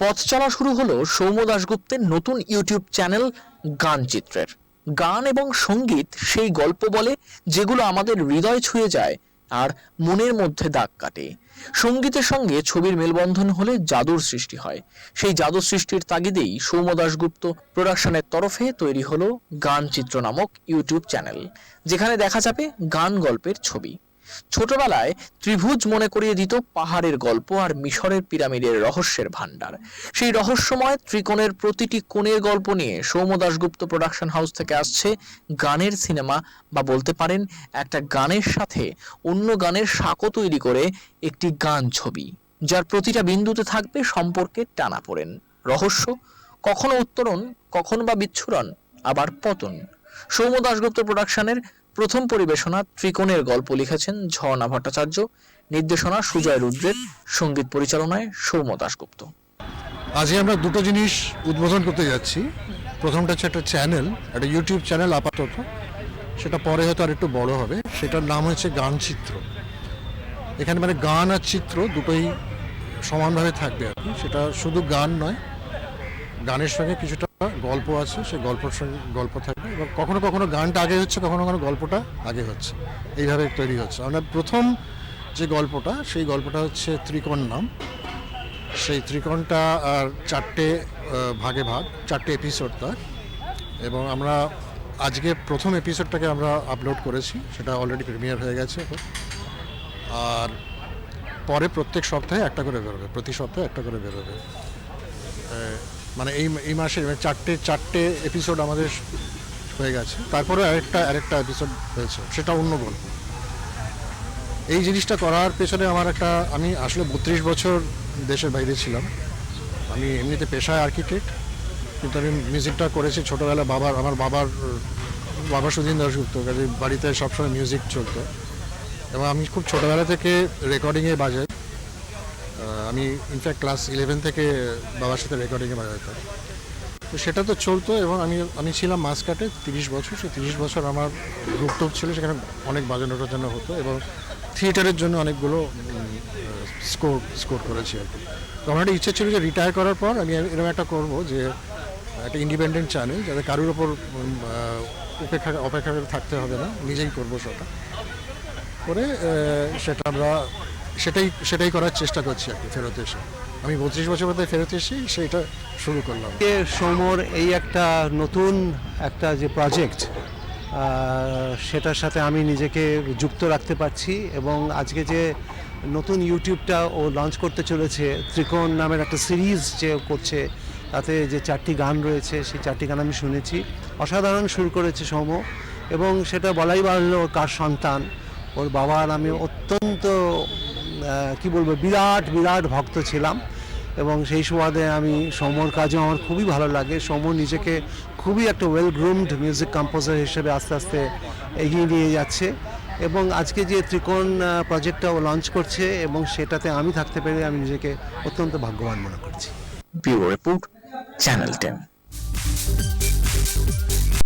পথ চলা শুরু হলো সৌম্য দাশগুপ্তের নতুন ইউটিউব চ্যানেল গান চিত্রের। গান এবং সংগীত সেই গল্প বলে যেগুলো আমাদের হৃদয় ছুঁয়ে যায় আর মনের মধ্যে দাগ কাটে। সঙ্গীতের সঙ্গে ছবির মেলবন্ধন হলে জাদুর সৃষ্টি হয়। সেই জাদুর সৃষ্টির তাগিদেই সৌম্য দাশগুপ্ত প্রোডাকশনের তরফে তৈরি হলো গান চিত্র নামক ইউটিউব চ্যানেল, যেখানে দেখা যাবে গান গল্পের ছবি। ছোটবেলায় ত্রিভুজ মনে করিয়ে দিত পাহাড়ের গল্প আর মিশরের পিরামিডের রহস্যের ভান্ডার সেই রহস্যময় ত্রিকোণের প্রতিটি কোণের গল্প নিয়ে সৌম্য দাশগুপ্ত প্রোডাকশন হাউস থেকে আসছে গানের সিনেমা বা বলতে পারেন একটা গানের সাথে অন্য গানের সাঁকো তৈরি করে একটি গান ছবি, যার প্রতিটা বিন্দুতে থাকবে সম্পর্কের টানাপোড়েন রহস্য? কখনো উত্তরণ, কখনো বা বিচ্ছুরণ, আবার পতন। সৌম্য দাশগুপ্ত প্রোডাকশনের প্রথম পরিবেশনা ত্রিকোণের গল্প লিখেছেন ঝর্ণা ভট্টাচার্য, নির্দেশনা সুজয় রুদ্রের, সংগীত পরিচালনায় সৌম্য দাশগুপ্ত। আজকে আমরা দুটো জিনিস উদ্বোধন করতে যাচ্ছি। প্রথমটা হচ্ছে একটা চ্যানেল একটা ইউটিউব চ্যানেল আপাতত। সেটা পরে হয়তো আর একটু বড় হবে। সেটার নাম হচ্ছে গান চিত্র। এখানে মানে গান আর চিত্র দুটোই সমানভাবে থাকবে আর কি। সেটা শুধু গান নয় গানের সঙ্গে কিছুটা গল্প আছে সেই গল্পের সঙ্গে গল্প থাকবে এবং কখনো কখনো গানটা আগে হচ্ছে, কখনো কখনো গল্পটা আগে হচ্ছে। এইভাবে তৈরি হচ্ছে। আমরা প্রথম যে গল্পটা, সেই গল্পটা হচ্ছে ত্রিকোণ নাম। সেই ত্রিকোণটা আর চারটে ভাগে ভাগ, চারটে এপিসোড তার। এবং আমরা আজকে প্রথম এপিসোডটাকে আমরা আপলোড করেছি, সেটা অলরেডি প্রিমিয়ার হয়ে গেছে আর পরে প্রত্যেক সপ্তাহে একটা করে বেরোবে, প্রতি সপ্তাহে একটা করে বেরোবে। মানে এই এই মাসে মানে চারটে চারটে এপিসোড আমাদের হয়ে গেছে। তারপরে আরেকটা আরেকটা এপিসোড হয়েছে। সেটা অন্য গল্প। এই জিনিসটা করার পেছনে আমার একটা, আমি আসলে বত্রিশ বছর দেশের বাইরে ছিলাম। আমি এমনিতে পেশায় আর্কিটেক্ট কিন্তু আমি মিউজিকটা করেছি ছোটোবেলা বাবার, আমার বাবার, বাবা সুধীন দাসগুপ্ত কাজে বাড়িতে সবসময় মিউজিক চলতো। এবং আমি খুব ছোটোবেলা থেকে রেকর্ডিংয়ে বাজাই। আমি ইনফ্যাক্ট ক্লাস ইলেভেন থেকে বাবার সাথে রেকর্ডিংয়ে বাজাইতাম। তো সেটা তো চলতো এবং আমি আমি ছিলাম মাসকাটে তিরিশ বছর। সেই তিরিশ বছর আমার গ্রুপ টুপ ছিল, সেখানে অনেক বাজানো টাজানো হতো এবং থিয়েটারের জন্য অনেকগুলো স্কোর স্কোর করেছি আর কি। তো আমার একটা ইচ্ছে ছিল যে রিটায়ার করার পর আমি এরকম একটা করব যে, একটা ইন্ডিপেন্ডেন্ট চ্যানেল যাতে কারোর ওপর অপেক্ষা করে থাকতে হবে না। নিজেই করব সেটা। করে সেটা আমরা সেটাই সেটাই করার চেষ্টা করছি আর কি ফেরত এসে। আমি বত্রিশ বছর মধ্যে ফেরত এসে সেইটা শুরু করলাম। সৌমর এই একটা নতুন একটা যে প্রজেক্ট সেটার সাথে আমি নিজেকে যুক্ত রাখতে পারছি এবং আজকে যে নতুন ইউটিউবটা ও লঞ্চ করতে চলেছে, ত্রিকোণ নামের একটা সিরিজ যে করছে, তাতে যে চারটি গান রয়েছে, সেই চারটি গান আমি শুনেছি। অসাধারণ সুর করেছে সৌম এবং সেটা বলাই বাড়লো কার সন্তান, ওর বাবার আমি অত্যন্ত কি বলব, বিরাট বিরাট ভক্ত ছিলাম এবং সেই সুবাদে আমি সমর কাজও আমার খুবই ভালো লাগে। সমর নিজেকে খুবই একটা ওয়েল গ্রুমড মিউজিক কম্পোজার হিসেবে আস্তে আস্তে এগিয়ে নিয়ে যাচ্ছে এবং আজকে যে ত্রিকোণ প্রজেক্টটা ও লঞ্চ করছে এবং সেটাতে আমি থাকতে পেরে আমি নিজেকে অত্যন্ত ভাগ্যবান মনে করছি। Report, channel ten.